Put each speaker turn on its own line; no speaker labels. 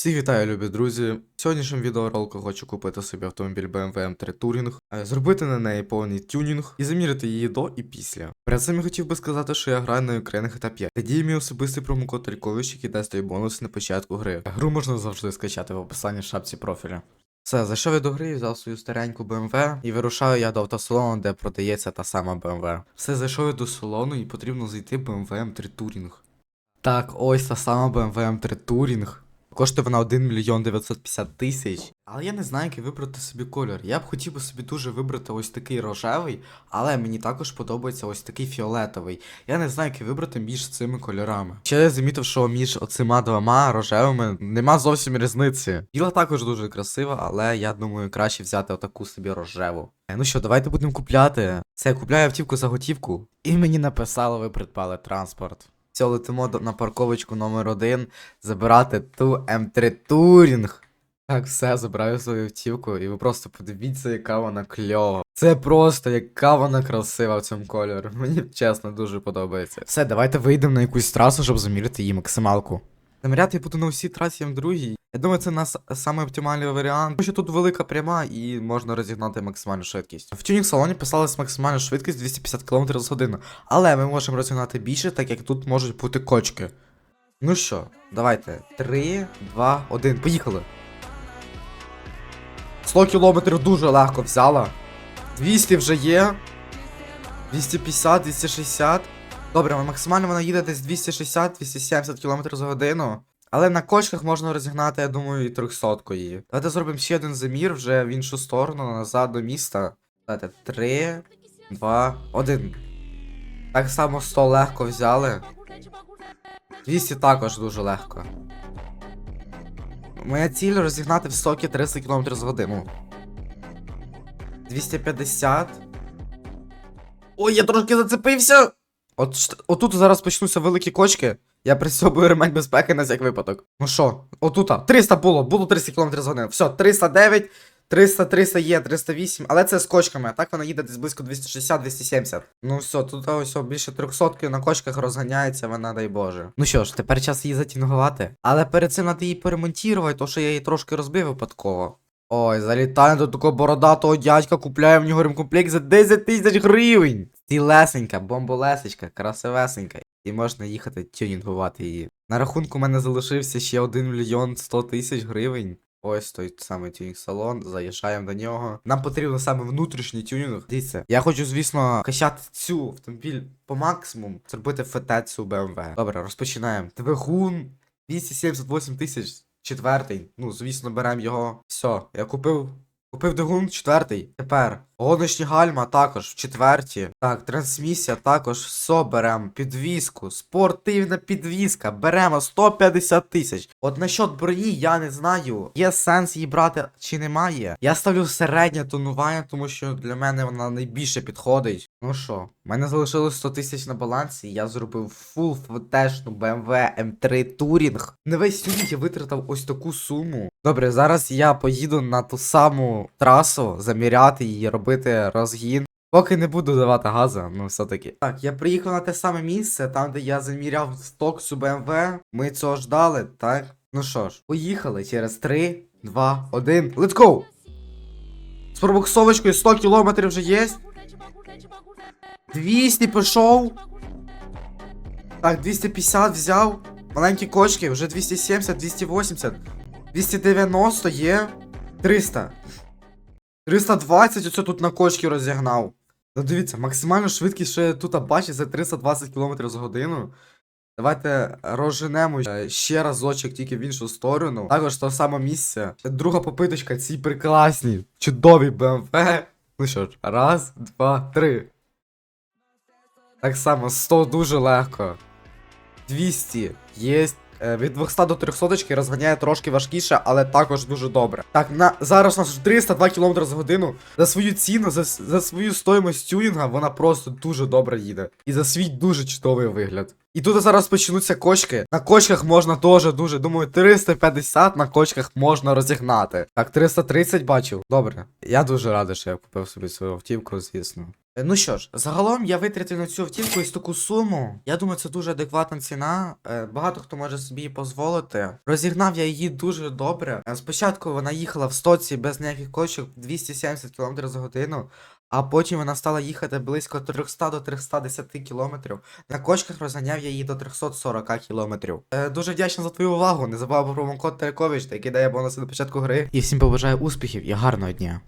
Всіх вітаю, любі друзі. В сьогоднішньому відеоролику хочу купити собі автомобіль BMW M3 Touring, е, зробити на неї повний тюнінг і заміряти її до і після. Перед цим я хотів би сказати, що я граю на Ukraine GTA 5. Та діє мій особистий промокод Рікович, який дасть тобі бонус на початку гри. Гру можна завжди скачати в описанні в шапці профіля. Все, зайшов я до гри, взяв свою стареньку BMW і вирушаю я до автосалону, де продається та сама BMW. Все, зайшов я до салону і потрібно зайти BMW M3 Touring. Так, ось та сама BMW M3 Touring. Коштує вона 1 мільйон 950 тисяч. Але я не знаю, який вибрати собі кольор. Я б хотів би собі дуже вибрати ось такий рожевий, але мені також подобається ось такий фіолетовий. Я не знаю, який вибрати між цими кольорами. Ще я замітив, що між оцима двома рожевими нема зовсім різниці. Біла також дуже красива, але я думаю, краще взяти отаку собі рожеву. Е, Ну що, давайте будемо купляти. Це я купляю автівку за готівку. І мені написало, ви придбали транспорт. Все, летимо на парковочку номер 1 забирати ту М3 Турінг. Так, все, забираю свою автівку, і ви просто подивіться, яка вона кльова. Це просто яка вона красива в цьому кольорі. Мені чесно дуже подобається. Все, давайте вийдемо на якусь трасу, щоб замірити її максималку. Заміряти я буду на всій трасі М2. Я думаю, це нас самий оптимальний варіант, тому що тут велика пряма і можна розігнати максимальну швидкість. В тюнінг салоні писалась максимальна швидкість 250 км за годину, але ми можемо розігнати більше, так як тут можуть бути кочки. Ну що, давайте. 3, 2, 1, поїхали. 100 км дуже легко взяла. 200 вже є. 250, 260. Добре, максимально вона їде десь 260-270 км за годину. Але на кочках можна розігнати, я думаю, і 300 її. Давайте зробимо ще один замір вже в іншу сторону, назад до міста. Давайте 3, 2, 1. Так само 100 легко взяли. 200 також дуже легко. Моя ціль розігнати високі 300 км за годину. 250. Ой, я трошки зацепився! От отут зараз почнуться великі кочки. Я присьобую ремень безпеки на всяк випадок. Ну що, отута. 300 було, було 300 км за годину. Все, 309, 300, 300 є, 308, але це з кочками. Так вона їде десь близько 260-270. Ну все, тут ось більше 300 на кочках розганяється, вона дай Боже. Ну що ж, тепер час її затінгувати. Але перед цим треба її поремонтувати, то що я її трошки розбив випадково. Ой, залітаю до такого бородатого дядька, купляю в нього ремкомплект за 10 тисяч гривень. Цілесенька, бомболесечка, красивесенька. І можна їхати тюнінгувати її. На рахунку в мене залишився ще 1 мільйон 100 тисяч гривень. Ось той самий тюнінг-салон, заїжджаємо до нього. Нам потрібно саме внутрішній тюнінг. Дивіться, я хочу, звісно, качати цю автомобіль по максимуму, зробити ФТ цю BMW. Добре, розпочинаємо. Двигун 278 тисяч. Четвертий. Ну, звісно, беремо його. Все, я купив. Купив двигун четвертий. Тепер. Гоночні гальма також в четверті. Так, трансмісія також все беремо. Підвізку. Спортивна підвізка. Беремо 150 тисяч. От насчет броні я не знаю. Є сенс її брати чи немає. Я ставлю середнє тонування, тому що для мене вона найбільше підходить. Ну що, в мене залишилось 100 тисяч на балансі. Я зробив фул фтешну BMW M3 Touring. На весь тюнінг я витратив ось таку суму. Добре, зараз я поїду на ту саму трасу, заміряти її, робити розгін. Поки не буду давати газу, ну все-таки. Так, я приїхав на те саме місце, там, де я заміряв сток цю BMW. Ми цього ждали, так? Ну що ж, поїхали через 3, 2, 1. Let's go! З пробуксовочкою 100 кілометрів вже є. 200 пішов. Так, 250 взяв. Маленькі кочки, вже 270, 280. 290 є. 300. 320, оце тут на кочки розігнав. Ну дивіться, максимальну швидкість, що я тут бачу, це 320 км за годину. Давайте розженемо ще разочок тільки в іншу сторону. Також то саме місце. Друга попиточка, ці прекрасні, чудові БМВ. Ну що ж, раз, два, три. Так само, 100 дуже легко. 200 є. Е, Від 200 до 300 розганяє трошки важкіше, але також дуже добре. Так, на зараз у нас 302 км за годину. За свою ціну, за, за свою стоїмость тюнінга, вона просто дуже добре їде. І за свій дуже чудовий вигляд. І тут зараз почнуться кочки. На кочках можна теж дуже, думаю, 350 на кочках можна розігнати. Так, 330 бачив. Добре. Я дуже радий, що я купив собі свою автівку, звісно. Е, Ну що ж, загалом я витратив на цю автівку ось таку суму. Я думаю, це дуже адекватна ціна. Е, Багато хто може собі її дозволити. Розігнав я її дуже добре. Е, Спочатку вона їхала в стоці без ніяких кочок 270 км за годину, а потім вона стала їхати близько 300 до 310 км. На кочках розганяв я її до 340 км. Дуже вдячний за твою увагу. Не забувай про промокод Терекович, який дає бонуси на початку гри. І всім побажаю успіхів і гарного дня.